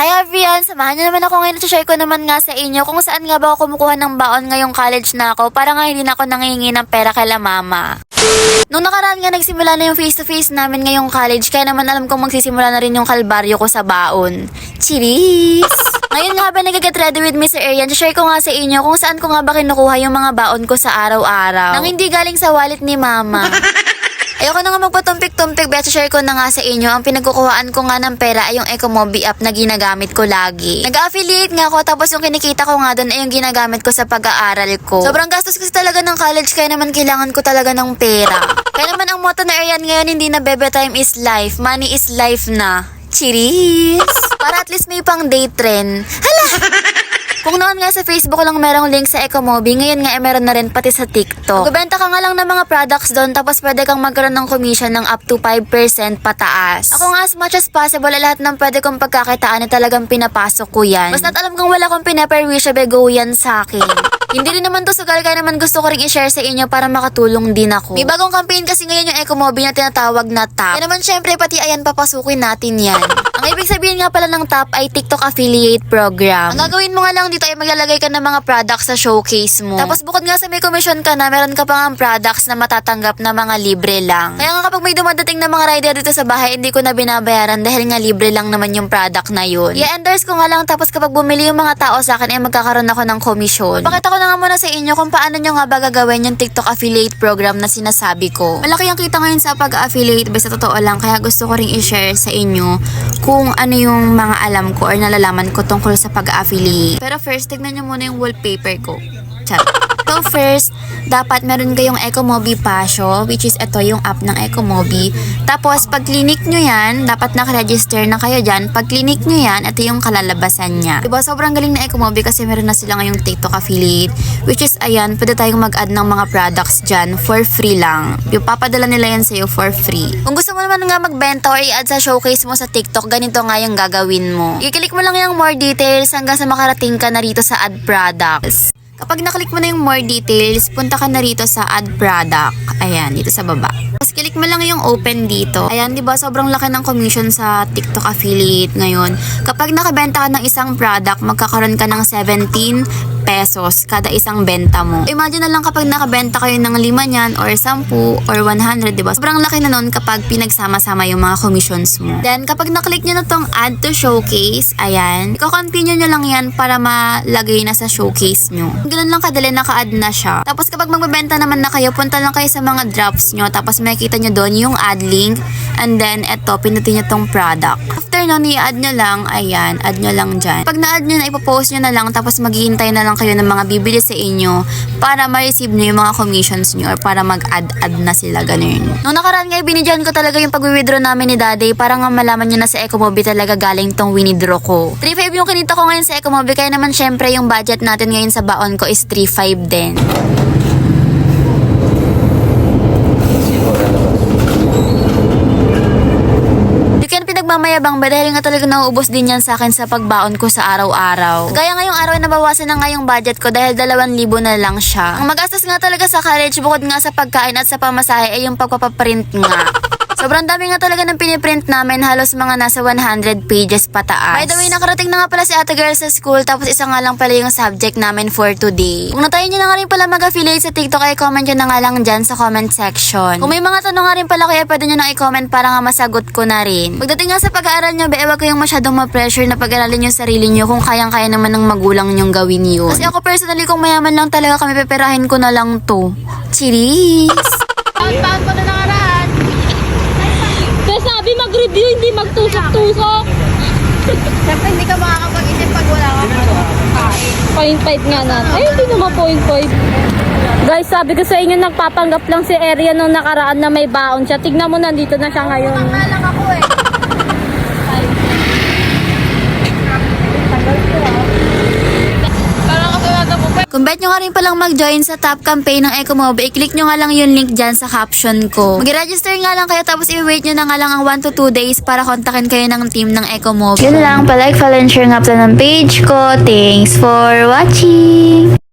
Hi everyone! Samahan niyo naman ako ngayon share ko naman nga sa inyo kung saan nga ba ako kumukuha ng baon ngayong college na ako para nga hindi na ako nangihingi ng pera kay mama. Nung nakaraan nga nagsimula na yung face-to-face namin ngayong college kaya naman alam kong magsisimula na rin yung kalbaryo ko sa baon. Cheers! Ngayon nga ba nagaget ready with Mr. Arian, share ko nga sa inyo kung saan ko nga ba kinukuha yung mga baon ko sa araw-araw. Nang hindi galing sa wallet ni mama. Ayoko na nga magpatumpik-tumpik, bet share ko na nga sa inyo. Ang pinagkukuhaan ko nga ng pera ay yung Ecomobi app na ginagamit ko lagi. Nag-affiliate nga ako tapos yung kinikita ko nga doon ay yung ginagamit ko sa pag-aaral ko. Sobrang gastos kasi talaga ng college kaya naman kailangan ko talaga ng pera. kaya naman ang motto na Arian ngayon hindi na bebe time is life, money is life na. Cheers! Para at least may pang day trend. Hala! Kung noon nga sa Facebook lang merong link sa Ecomobi, ngayon nga eh meron na rin pati sa TikTok. Magbebenta ka nga lang ng mga products doon tapos pwede kang magkaroon ng commission ng up to 5% pataas. Ako nga as much as possible, lahat ng pwede kong pagkakitaan ay talagang pinapasok ko yan. Basta't alam kong wala kong pinaperwishable go yan sa akin. Hindi rin naman to sugal kaya naman gusto ko rin i-share sa inyo para makatulong din ako. May bagong campaign kasi ngayon yung Ecomobi na tinatawag na TAP. Kaya naman syempre pati ayan papasukin natin yan. Ang ibig sabihin nga pala ng TAP ay TikTok Affiliate Program. Ang gagawin mo nga lang dito ay maglalagay ka ng mga products sa showcase mo. Tapos bukod nga sa may commission ka na, meron ka pa nga products na matatanggap na mga libre lang. Kaya nga kapag may dumadating na mga rider dito sa bahay, hindi ko na binabayaran dahil nga libre lang naman yung product na yun. I-endorse ko nga lang tapos kapag bumili yung mga tao sa akin ay magkakaroon ako ng commission. Pakita ko na nga muna sa inyo kung paano nyo nga ba gagawin yung TikTok affiliate program na sinasabi ko. Malaki ang kita ngayon sa pag-affiliate basta totoo lang kaya gusto ko ring i-share sa inyo kung ano yung mga alam ko or nalalaman ko tungkol sa pag-affiliate. Pero first, tignan nyo muna yung wallpaper ko. Chat. So first, dapat meron kayong Ecomobi Pasio, which is ito yung app ng Ecomobi. Tapos, pag clinic nyo yan, dapat nakaregister na kayo dyan. Pag clinic nyo yan, ito yung kalalabasan niya. Diba, sobrang galing na Ecomobi kasi meron na sila ngayong TikTok affiliate. Which is, ayan, pwede tayong mag-add ng mga products dyan for free lang. Yung papadala nila yan sa'yo for free. Kung gusto mo naman nga magbenta or i-add sa showcase mo sa TikTok, ganito nga yung gagawin mo. I-click mo lang yung more details hanggang sa makarating ka na rito sa add products. Kapag naklik mo na yung more details, punta ka na rito sa add product. Ayan, dito sa baba. Tapos click mo lang yung open dito. Ayan, di ba sobrang laki ng commission sa TikTok affiliate ngayon. Kapag nakabenta ka ng isang product, magkakaroon ka ng 17 pesos kada isang benta mo. Imagine na lang kapag nakabenta kayo ng lima niyan or 10 or 100, di ba? Sobrang laki na nun kapag pinagsama-sama yung mga commissions mo. Then, kapag naklik nyo na tong add to showcase, ayan, i-continue nyo lang yan para malagay na sa showcase nyo. Ganun lang kadali, naka-add na siya. Tapos kapag magbebenta naman na kayo, punta lang kayo sa mga drops nyo, tapos makikita nyo doon yung add link, and then eto, pinutin nyo tong product. After nun, i-add nyo lang, ayan, add nyo lang dyan. Pag na-add nyo na, ipopost nyo na lang, tapos maghihintay na lang kayo ng mga bibili sa inyo para ma-receive nyo yung mga commissions nyo or para mag-add-add na sila, ganun. Nung nakaraan nga, binidyan ko talaga yung pag-withdraw namin ni Daddy para nga malaman nyo na sa Ecomobi talaga galing tong winidraw ko. 3.5 yung kinita ko ngayon sa Ecomobi, kaya naman syempre yung budget natin ngayon sa baon ko is 3.5 din. Pinagmamayabang ba dahil nga talaga nauubos din yan sa akin sa pagbaon ko sa araw-araw. Gaya ngayong araw nabawasan na nga yung budget ko dahil 2,000 na lang siya. Ang magastos nga talaga sa college bukod nga sa pagkain at sa pamasahe ay yung pagpapaprint nga. Sobrang dami nga talaga ng piniprint namin, halos mga nasa 100 pages pataas. By the way, nakarating na nga pala si ate girl sa school, tapos isa nga lang pala yung subject namin for today. Kung natayin nyo na nga rin pala mag-affiliate sa TikTok, ay comment nyo na nga lang dyan sa comment section. Kung may mga tanong nga rin pala kaya pwede nyo na i-comment para nga masagot ko na rin. Pagdating nga sa pag-aaral nyo, be, wag kayong masyadong ma-pressure na pag-aralin yung sarili nyo kung kayang-kaya naman ng magulang nyong gawin yun. Kasi ako personally, kung mayaman lang talaga kami, peperahin ko na lang to. Cheers! Ko na. Kaya mag-review, hindi magtusok-tusok. Siyempre, hindi ka makakapag-isip pag wala ka Point 5 nga na. Ay, hindi naman point 5. Guys, sabi ko sa inyo, nagpapanggap lang si Area nung nakaraan na may baon siya. Tignan mo, nandito na siya ngayon. lang ako eh. Parang kasi wala bet nyo nga rin palang mag-join sa top campaign ng Ecomobi, i-click nyo nga lang yung link dyan sa caption ko. Mag-register nga lang kayo tapos i-wait nyo na nga lang ang 1 to 2 days para kontakin kayo ng team ng Ecomobi. Yun lang, palike, follow, and share nga pala ng page ko. Thanks for watching!